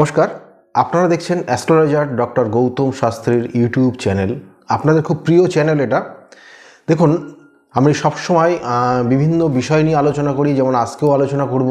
নমস্কার, আপনারা দেখছেন অ্যাস্ট্রোলজার ডক্টর গৌতম শাস্ত্রীর ইউটিউব চ্যানেল, আপনাদের খুব প্রিয় চ্যানেল এটা। দেখুন, আমি সবসময় বিভিন্ন বিষয় নিয়ে আলোচনা করি, যেমন আজকেও আলোচনা করব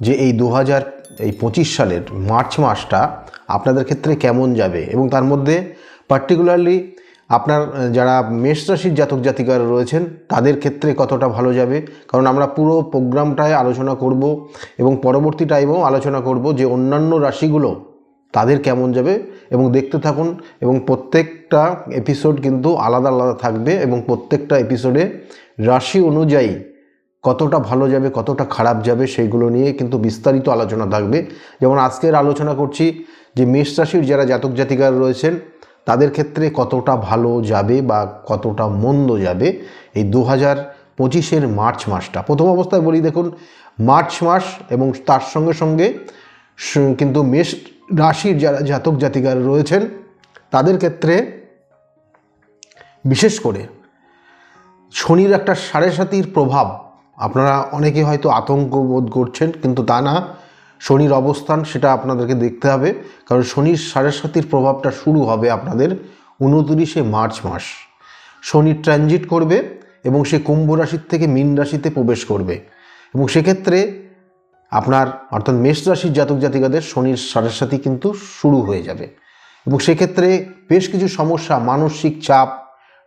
যে এই দু হাজার এই পঁচিশ সালের মার্চ মাসটা আপনাদের ক্ষেত্রে কেমন যাবে এবং তার মধ্যে পার্টিকুলারলি আপনার যারা মেষ রাশির জাতক জাতিকারা রয়েছেন, তাদের ক্ষেত্রে কতটা ভালো যাবে? কারণ আমরা পুরো প্রোগ্রামটায় আলোচনা করব এবং পরবর্তী টাইমেও আলোচনা করব যে অন্যান্য রাশিগুলো তাদের কেমন যাবে এবং দেখতে থাকুন এবং প্রত্যেকটা এপিসোড কিন্তু আলাদা আলাদা থাকবে এবং প্রত্যেকটা এপিসোডে রাশি অনুযায়ী কতটা ভালো যাবে, কতটা খারাপ যাবে সেইগুলো নিয়ে কিন্তু বিস্তারিত আলোচনা থাকবে। যেমন আজকের আলোচনা করছি যে মেষ রাশির যারা জাতক জাতিকার রয়েছেন তাদের ক্ষেত্রে কতটা ভালো যাবে বা কতটা মন্দ যাবে এই দু হাজার পঁচিশের মার্চ মাসটা। প্রথম অবস্থায় বলি, দেখুন, মার্চ মাস এবং তার সঙ্গে সঙ্গে কিন্তু মেষ রাশির যারা জাতক জাতিকার রয়েছেন, তাদের ক্ষেত্রে বিশেষ করে শনির একটা সাড়ে সাতির প্রভাব, আপনারা অনেকে হয়তো আতঙ্ক বোধ করছেন, কিন্তু তা না। শনির অবস্থান সেটা আপনাদেরকে দেখতে হবে। কারণ শনির সাড়ে প্রভাবটা শুরু হবে আপনাদের উনতিরিশে মার্চ মাস। শনি ট্রানজিট করবে এবং সে কুম্ভ রাশির থেকে মীন রাশিতে প্রবেশ করবে। এবং সেক্ষেত্রে আপনার অর্থাৎ মেষ রাশির জাতক জাতিকাদের শনির সাড়ে কিন্তু শুরু হয়ে যাবে। এবং সেক্ষেত্রে বেশ কিছু সমস্যা, মানসিক চাপ,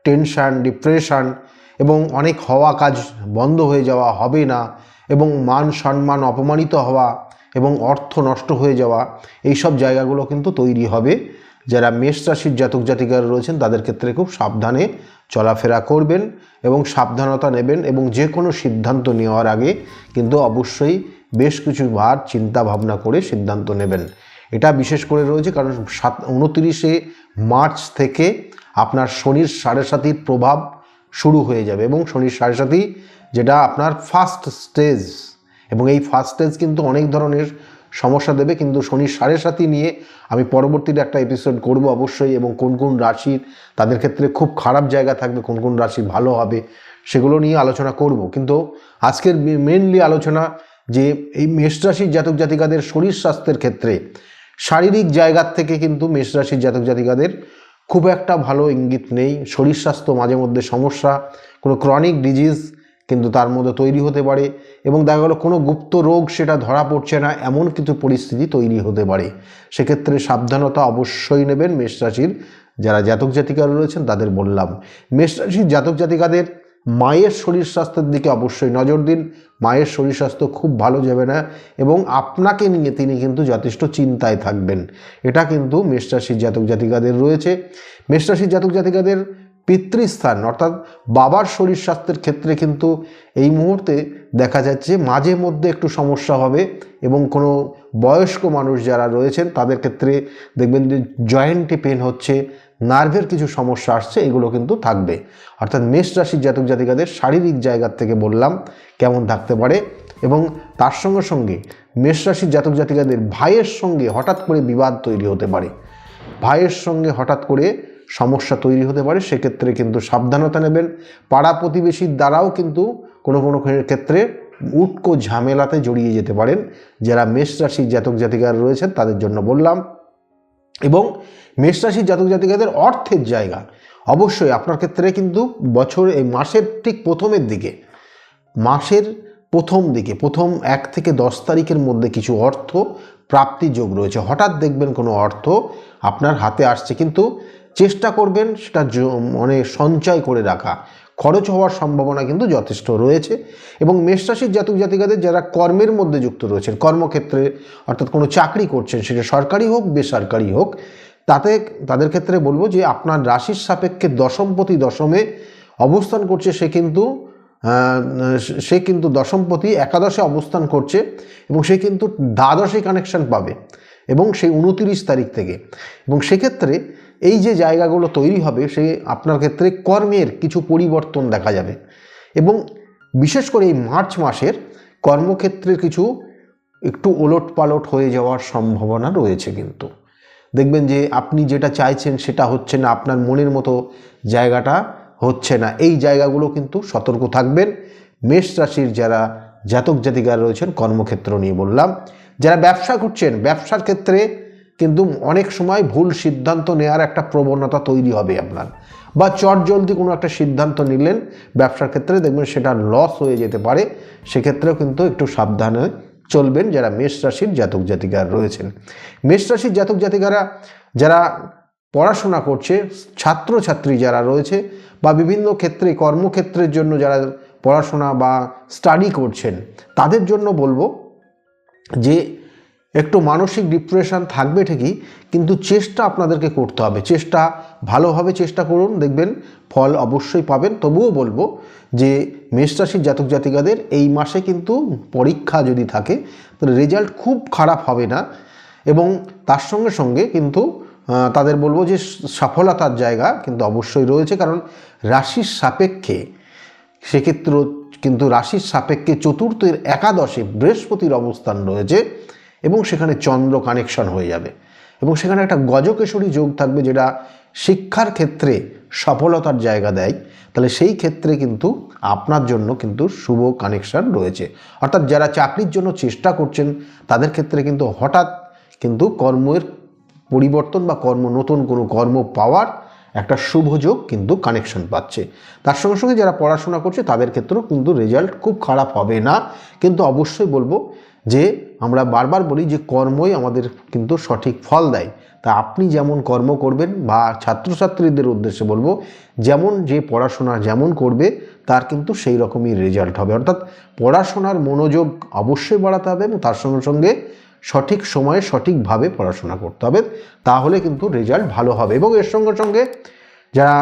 টেনশান, ডিপ্রেশন এবং অনেক হওয়া কাজ বন্ধ হয়ে যাওয়া হবে না। এবং মান সম্মান অপমানিত হওয়া এবং অর্থ নষ্ট হয়ে যাওয়া এই সব জায়গাগুলো কিন্তু তৈরি হবে। যারা মেষ রাশির জাতক জাতিকারা রয়েছেন, তাদের ক্ষেত্রে খুব সাবধানে চলাফেরা করবেন এবং সাবধানতা নেবেন এবং যে কোনো সিদ্ধান্ত নেওয়ার আগে কিন্তু অবশ্যই বেশ কিছু বার চিন্তা ভাবনা করে সিদ্ধান্ত নেবেন। এটা বিশেষ করে রয়েছে কারণ সাত, উনতিরিশে মার্চ থেকে আপনার শনির সাড়ে সাতির প্রভাব শুরু হয়ে যাবে এবং শনির সাড়ে সাতি যেটা আপনার ফার্স্ট স্টেজ এবং এই ফার্স্ট স্টেজ কিন্তু অনেক ধরনের সমস্যা দেবে, কিন্তু শনির সাড়ে সাতি নিয়ে আমি পরবর্তীতে একটা এপিসোড করব অবশ্যই এবং কোন কোন রাশির তাদের ক্ষেত্রে খুব খারাপ জায়গা থাকবে, কোন কোন রাশি ভালো হবে সেগুলো নিয়ে আলোচনা করব। কিন্তু আজকের মেনলি আলোচনা যে এই মেষ রাশির জাতক জাতিকাদের শরীর স্বাস্থ্যের ক্ষেত্রে শারীরিক জায়গার থেকে কিন্তু মেষ রাশির জাতক জাতিকাদের খুব একটা ভালো ইঙ্গিত নেই। শরীর স্বাস্থ্য মাঝে মধ্যে সমস্যা, কোনো ক্রনিক ডিজিজ কিন্তু তার মধ্যে তৈরি হতে পারে এবং দেখা গেলো কোনো গুপ্ত রোগ সেটা ধরা পড়ছে না, এমন কিছু পরিস্থিতি তৈরি হতে পারে। সেক্ষেত্রে সাবধানতা অবশ্যই নেবেন মেষরাশির যারা জাতক জাতিকা রয়েছেন তাদের বললাম মেষরাশির জাতক জাতিকাদের মায়ের শরীর স্বাস্থ্যের দিকে অবশ্যই নজর দিন। মায়ের শরীর স্বাস্থ্য খুব ভালো যাবে না এবং আপনাকে নিয়ে তিনি কিন্তু যথেষ্ট চিন্তায় থাকবেন। এটা কিন্তু মেষরাশির জাতক জাতিকাদের রয়েছে। মেষরাশির জাতক জাতিকাদের পিতৃস্থান, অর্থাৎ বাবার শরীর স্বাস্থ্যের ক্ষেত্রে কিন্তু এই মুহূর্তে দেখা যাচ্ছে মাঝে মধ্যে একটু সমস্যা হবে এবং কোনো বয়স্ক মানুষ যারা রয়েছেন তাদের ক্ষেত্রে দেখবেন যে জয়েন্টে পেন হচ্ছে, নার্ভের কিছু সমস্যা আসছে, এগুলো কিন্তু থাকবে। অর্থাৎ মেষ রাশির জাতক জাতিকাদের শারীরিক জায়গার থেকে বললাম কেমন থাকতে পারে এবং তার সঙ্গে সঙ্গে মেষ রাশির জাতক জাতিকাদের ভাইয়ের সঙ্গে হঠাৎ করে বিবাদ তৈরি হতে পারে। ভাইয়ের সঙ্গে হঠাৎ করে সমস্যা তৈরি হতে পারে, সেক্ষেত্রে কিন্তু সাবধানতা নেবেন। পাড়া প্রতিবেশীর দ্বারাও কিন্তু কোনো কোনো ক্ষেত্রে উটকো ঝামেলাতে জড়িয়ে যেতে পারেন। যারা মেষ রাশির জাতক জাতিকার রয়েছেন, তাদের জন্য বললাম। এবং মেষ রাশির জাতক জাতিকাদের অর্থের জায়গা। অবশ্যই আপনার ক্ষেত্রে কিন্তু বছর, এই মাসের ঠিক প্রথমের দিকে, মাসের প্রথম দিকে, প্রথম এক থেকে দশ তারিখের মধ্যে কিছু অর্থ প্রাপ্তি যোগ রয়েছে। হঠাৎ দেখবেন কোনো অর্থ আপনার হাতে আসছে, কিন্তু চেষ্টা করবেন সেটা মানে সঞ্চয় করে রাখা। খরচ হওয়ার সম্ভাবনা কিন্তু যথেষ্ট রয়েছে এবং মেষরাশির জাতক জাতিকাদের যারা কর্মের মধ্যে যুক্ত রয়েছেন, কর্মক্ষেত্রে অর্থাৎ কোনো চাকরি করছেন, সেটা সরকারি হোক, বেসরকারি হোক, তাতে তাদের ক্ষেত্রে বলব যে আপনার রাশির সাপেক্ষে দশমপতি দশমে অবস্থান করছে সে কিন্তু সে কিন্তু দশমপতি একাদশে অবস্থান করছে এবং সে কিন্তু দ্বাদশে কানেকশন পাবে এবং সেই উনতিরিশ তারিখ থেকে। এবং সেক্ষেত্রে এই যে জায়গাগুলো তৈরি হবে, সে আপনার ক্ষেত্রে কর্মের কিছু পরিবর্তন দেখা যাবে। এবং বিশেষ করে এই মার্চ মাসের কর্মক্ষেত্রের কিছু একটু ওলট পালট হয়ে যাওয়ার সম্ভাবনা রয়েছে কিন্তু। দেখবেন যে আপনি যেটা চাইছেন সেটা হচ্ছে না, আপনার মনের মতো জায়গাটা হচ্ছে না। এই জায়গাগুলো কিন্তু সতর্ক থাকবেন। মেষ রাশির যারা জাতক জাতিকার রয়েছেন, কর্মক্ষেত্র নিয়ে বললাম, যারা ব্যবসা করছেন, ব্যবসার ক্ষেত্রে কিন্তু অনেক সময় ভুল সিদ্ধান্ত নেওয়ার একটা প্রবণতা তৈরি হবে আপনার। বা চটজলদি কোনো একটা সিদ্ধান্ত নিলেন, ব্যবসার ক্ষেত্রে দেখবেন সেটা লস হয়ে যেতে পারে। সেক্ষেত্রেও কিন্তু একটু সাবধানে চলবেন যারা মেষ রাশির জাতক জাতিকার রয়েছেন। মেষ রাশির জাতক জাতিকারা, যারা পড়াশোনা করছে ছাত্রছাত্রী যারা রয়েছে বা বিভিন্ন ক্ষেত্রে, কর্মক্ষেত্রের জন্য যারা পড়াশোনা বা স্টাডি করছেন, তাদের জন্য বলব যে একটু মানসিক ডিপ্রেশন থাকবে ঠিকই, কিন্তু চেষ্টা আপনাদেরকে করতে হবে। চেষ্টা ভালোভাবে চেষ্টা করুন, দেখবেন ফল অবশ্যই পাবেন। তবুও বলব যে মেষ রাশির জাতক জাতিকাদের এই মাসে কিন্তু পরীক্ষা যদি থাকে, তাহলে রেজাল্ট খুব খারাপ হবে না। এবং তার সঙ্গে সঙ্গে কিন্তু তাদের বলব যে সফলতার জায়গা কিন্তু অবশ্যই রয়েছে, কারণ রাশির সাপেক্ষে সেক্ষেত্রে কিন্তু রাশির সাপেক্ষে চতুর্থের একাদশে বৃহস্পতির অবস্থান রয়েছে এবং সেখানে চন্দ্র কানেকশন হয়ে যাবে এবং সেখানে একটা গজকেশরী যোগ থাকবে যেটা শিক্ষার ক্ষেত্রে সফলতার জায়গা দেয়। তাহলে সেই ক্ষেত্রে কিন্তু আপনার জন্য কিন্তু শুভ কানেকশন রয়েছে। অর্থাৎ যারা চাকরির জন্য চেষ্টা করছেন, তাদের ক্ষেত্রে কিন্তু হঠাৎ কিন্তু কর্মের পরিবর্তন বা কর্ম, নতুন কোনো কর্ম পাওয়ার একটা শুভ যোগ কিন্তু কানেকশন পাচ্ছে। তার সঙ্গে সঙ্গে যারা পড়াশোনা করছে, তাদের ক্ষেত্রেও কিন্তু রেজাল্ট খুব খারাপ হবে না। কিন্তু অবশ্যই বলব যে, আমরা বারবার বলি যে, কর্মই আমাদের কিন্তু সঠিক ফল দেয়। তা আপনি যেমন কর্ম করবেন বা ছাত্রছাত্রীদের উদ্দেশ্যে বলব, যেমন যে পড়াশোনা যেমন করবে, তার কিন্তু সেই রকমই রেজাল্ট হবে। অর্থাৎ পড়াশোনার মনোযোগ অবশ্যই বাড়াতে হবে এবং তার সঙ্গে সঙ্গে সঠিক সময়ে সঠিকভাবে পড়াশোনা করতে হবে, তাহলে কিন্তু রেজাল্ট ভালো হবে। এবং এর সঙ্গে সঙ্গে যারা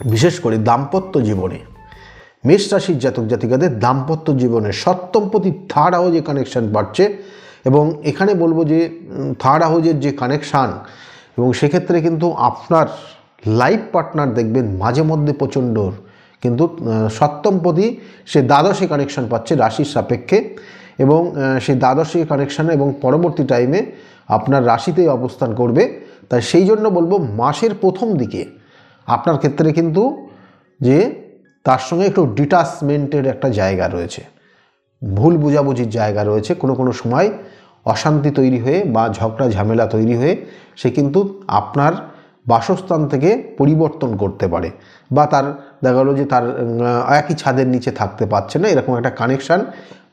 বিশেষ করে দাম্পত্য জীবনে, মেষ রাশির জাতক জাতিকাদের দাম্পত্য জীবনে সপ্তম প্রতি থার্ড হাউজে কানেকশান বাড়ছে এবং এখানে বলব যে থার্ড হাউজের যে কানেকশান এবং সেক্ষেত্রে কিন্তু আপনার লাইফ পার্টনার দেখবেন মাঝে মধ্যে প্রচণ্ড কিন্তু সপ্তমপতি সে দ্বাদশে কানেকশন পাচ্ছে রাশির সাপেক্ষে। এবং সেই দ্বাদশে কানেকশন এবং পরবর্তী টাইমে আপনার রাশিতেই অবস্থান করবে। তাই সেই জন্য বলব মাসের প্রথম দিকে আপনার ক্ষেত্রে কিন্তু যে তার সঙ্গে একটু ডিটাচমেন্টের একটা জায়গা রয়েছে। ভুল বোঝাবুঝির জায়গা রয়েছে। কোনো কোনো সময় অশান্তি তৈরি হয়ে বা ঝগড়া, ঝামেলা তৈরি হয়ে সে কিন্তু আপনার বাসস্থান থেকে পরিবর্তন করতে পারে বা তার, দেখা গেলো যে তার একই ছাদের নিচে থাকতে পারছে না। এরকম একটা কানেকশান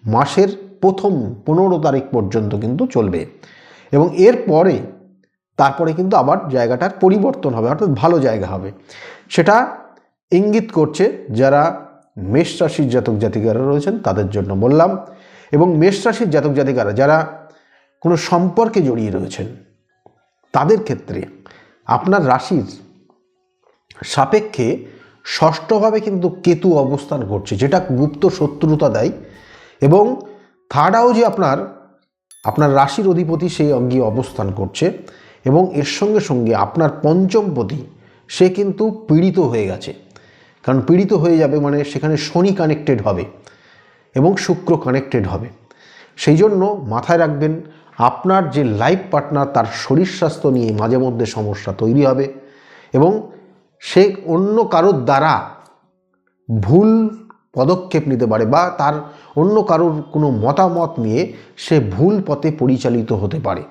মাসের প্রথম পনেরো তারিখ পর্যন্ত কিন্তু চলবে। এবং এরপরে তারপরে কিন্তু আবার জায়গাটার পরিবর্তন হবে, অর্থাৎ ভালো জায়গা হবে। সেটা ইঙ্গিত করছে যারা মেষ রাশির জাতক জাতিকারা রয়েছেন তাদের জন্য বললাম। এবং মেষ রাশির জাতক জাতিকারা যারা কোনো সম্পর্কে জড়িয়ে রয়েছেন, তাদের ক্ষেত্রে আপনার রাশির সাপেক্ষে ষষ্ঠভাবে কিন্তু কেতু অবস্থান করছে যেটা গুপ্ত শত্রুতা দেয়। এবং থার্ড হাউজে আপনার আপনার রাশির অধিপতি সেই অঙ্গী অবস্থান করছে এবং এর সঙ্গে সঙ্গে আপনার পঞ্চমপতি সে কিন্তু পীড়িত হয়ে গেছে। কারণ পীড়িত হয়ে যাবে মানে সেখানে শনি কানেক্টেড হবে এবং শুক্র কানেক্টেড হবে। সেই জন্য মাথায় রাখবেন, আপনার যে লাইফ পার্টনার তার শরীর স্বাস্থ্য নিয়ে মাঝে মধ্যে সমস্যা তৈরি হবে এবং সে অন্য কারোর দ্বারা ভুল পদক্ষেপ নিতে পারে বা তার অন্য কারোর কোনো মতামত নিয়ে সে ভুল পথে পরিচালিত হতে পারে।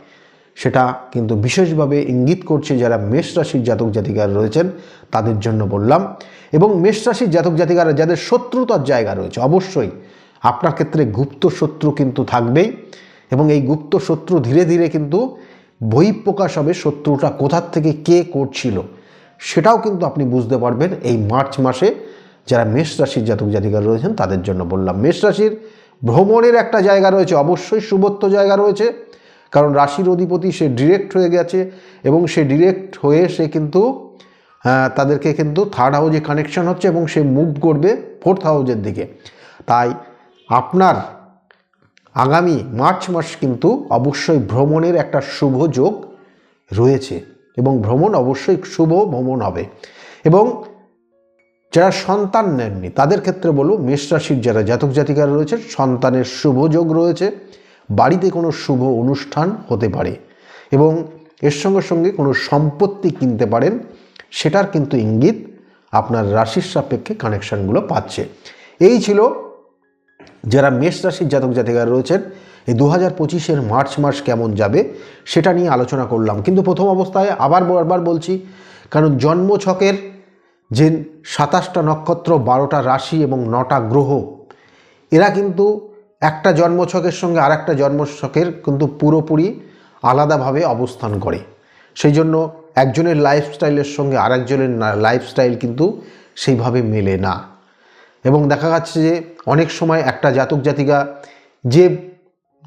সেটা কিন্তু বিশেষভাবে ইঙ্গিত করছে যারা মেষ রাশির জাতক জাতিকার রয়েছেন, তাদের জন্য বললাম। এবং মেষ রাশির জাতক জাতিকারা, যাদের শত্রুতার জায়গা রয়েছে, অবশ্যই আপনার ক্ষেত্রে গুপ্ত শত্রু কিন্তু থাকবেই। এবং এই গুপ্ত শত্রু ধীরে ধীরে কিন্তু বহিঃপ্রকাশ হবে শত্রুটা কোথার থেকে কে করছিল, সেটাও কিন্তু আপনি বুঝতে পারবেন এই মার্চ মাসে। যারা মেষ রাশির জাতক জাতিকারা রয়েছেন, তাদের জন্য বললাম, মেষ রাশির ভ্রমণের একটা জায়গা রয়েছে, অবশ্যই শুভত্ব জায়গা রয়েছে, কারণ রাশির অধিপতি সে ডিরেক্ট হয়ে গেছে এবং সে ডিরেক্ট হয়ে সে কিন্তু তাদেরকে কিন্তু থার্ড হাউজে কানেকশন হচ্ছে এবং সে মুভ করবে ফোর্থ হাউজের দিকে। তাই আপনার আগামী মার্চ মাস কিন্তু অবশ্যই ভ্রমণের একটা শুভ যোগ রয়েছে এবং ভ্রমণ অবশ্যই শুভ ভ্রমণ হবে। এবং যারা সন্তান নেননি, তাদের ক্ষেত্রে বলব মেষ রাশির যারা জাতক জাতিকারা রয়েছে সন্তানের শুভ যোগ রয়েছে। বাড়িতে কোনো শুভ অনুষ্ঠান হতে পারে এবং এর সঙ্গে সঙ্গে কোনো সম্পত্তি কিনতে পারেন, সেটার কিন্তু ইঙ্গিত আপনার রাশির সাপেক্ষে কানেকশনগুলো পাচ্ছে। এই ছিল যারা মেষ রাশির জাতক জাতিকারা রয়েছেন, এই দু হাজার পঁচিশের মার্চ মাস কেমন যাবে সেটা নিয়ে আলোচনা করলাম। কিন্তু প্রথম অবস্থায় আবার বারবার বলছি, কারণ জন্ম ছকের যে সাতাশটা নক্ষত্র, বারোটা রাশি এবং নটা গ্রহ, এরা কিন্তু একটা জন্মছকের সঙ্গে আর একটা জন্মছকের কিন্তু পুরোপুরি আলাদাভাবে অবস্থান করে। সেই জন্য একজনের লাইফস্টাইলের সঙ্গে আরেকজনের লাইফস্টাইল কিন্তু সেইভাবে মেলে না। এবং দেখা যাচ্ছে যে অনেক সময় একটা জাতক জাতিকা যে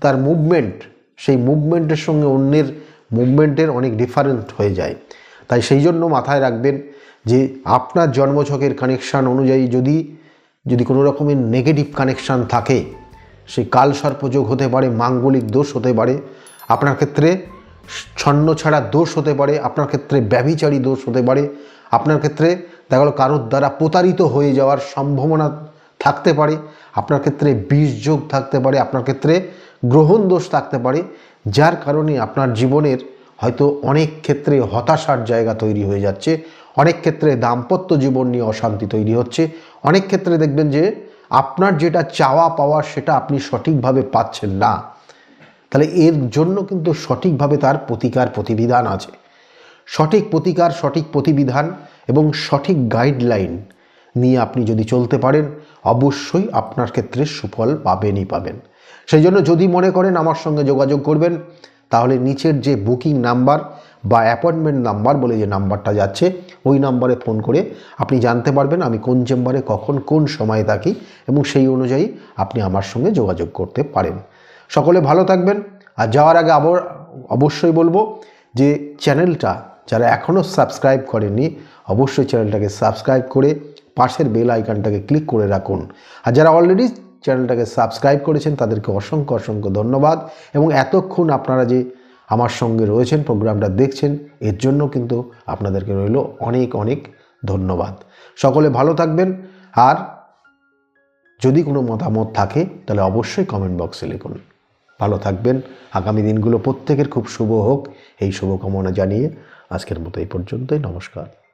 তার মুভমেন্ট সেই মুভমেন্টের সঙ্গে অন্যের মুভমেন্টের অনেক ডিফারেন্ট হয়ে যায়। তাই সেই জন্য মাথায় রাখবেন যে আপনার জন্মছকের কানেকশান অনুযায়ী যদি যদি কোনো রকমের নেগেটিভ কানেকশান থাকে, সেই কাল সর্পযোগ হতে পারে, মাঙ্গলিক দোষ হতে পারে, আপনার ক্ষেত্রে ছন্ন ছাড়া দোষ হতে পারে, আপনার ক্ষেত্রে ব্যভিচারী দোষ হতে পারে, আপনার ক্ষেত্রে দেখা গেলো কারোর দ্বারা প্রতারিত হয়ে যাওয়ার সম্ভাবনা থাকতে পারে, আপনার ক্ষেত্রে বিষ যোগ থাকতে পারে, আপনার ক্ষেত্রে গ্রহণ দোষ থাকতে পারে, যার কারণে আপনার জীবনের হয়তো অনেক ক্ষেত্রে হতাশার জায়গা তৈরি হয়ে যাচ্ছে অনেক ক্ষেত্রে দাম্পত্য জীবন নিয়ে অশান্তি তৈরি হচ্ছে। অনেক ক্ষেত্রে দেখবেন যে আপনার যেটা চাওয়া পাওয়া সেটা আপনি সঠিকভাবে পাচ্ছেন না। তাহলে এর জন্য কিন্তু সঠিকভাবে তার প্রতিকার প্রতিবিধান আছে। সঠিক প্রতিকার, সঠিক প্রতিবিধান এবং সঠিক গাইডলাইন নিয়ে আপনি যদি চলতে পারেন, অবশ্যই আপনার ক্ষেত্রে সুফল পাবেনই পাবেন। সেই জন্য যদি মনে করেন আমার সঙ্গে যোগাযোগ করবেন, তাহলে নিচের যে বুকিং নাম্বার বা অ্যাপয়েন্টমেন্ট নাম্বার বলে যে নাম্বারটা যাচ্ছে, ওই নাম্বারে ফোন করে আপনি জানতে পারবেন আমি কোন চেম্বারে কখন কোন সময়ে থাকি এবং সেই অনুযায়ী আপনি আমার সঙ্গে যোগাযোগ করতে পারেন। সকলে ভালো থাকবেন। আর যাওয়ার আগে আবার অবশ্যই বলব যে চ্যানেলটা যারা এখনও সাবস্ক্রাইব করেননি, অবশ্যই চ্যানেলটাকে সাবস্ক্রাইব করে পাশের বেল আইকনটাকে ক্লিক করে রাখুন। আর যারা অলরেডি চ্যানেলটাকে সাবস্ক্রাইব করেছেন, তাদেরকে অসংখ্য অসংখ্য ধন্যবাদ। এবং এতক্ষণ আপনারা যে আমার সঙ্গে রয়েছেন, প্রোগ্রামটা দেখছেন, এর জন্য কিন্তু আপনাদেরকে রইল অনেক অনেক ধন্যবাদ। সকলে ভালো থাকবেন, আর যদি কোনো মতামত থাকে, তাহলে অবশ্যই কমেন্ট বক্সে লিখুন। ভালো থাকবেন, আগামী দিনগুলো প্রত্যেকের খুব শুভ হোক, এই শুভকামনা জানিয়ে আজকের মতো এই পর্যন্তই, নমস্কার।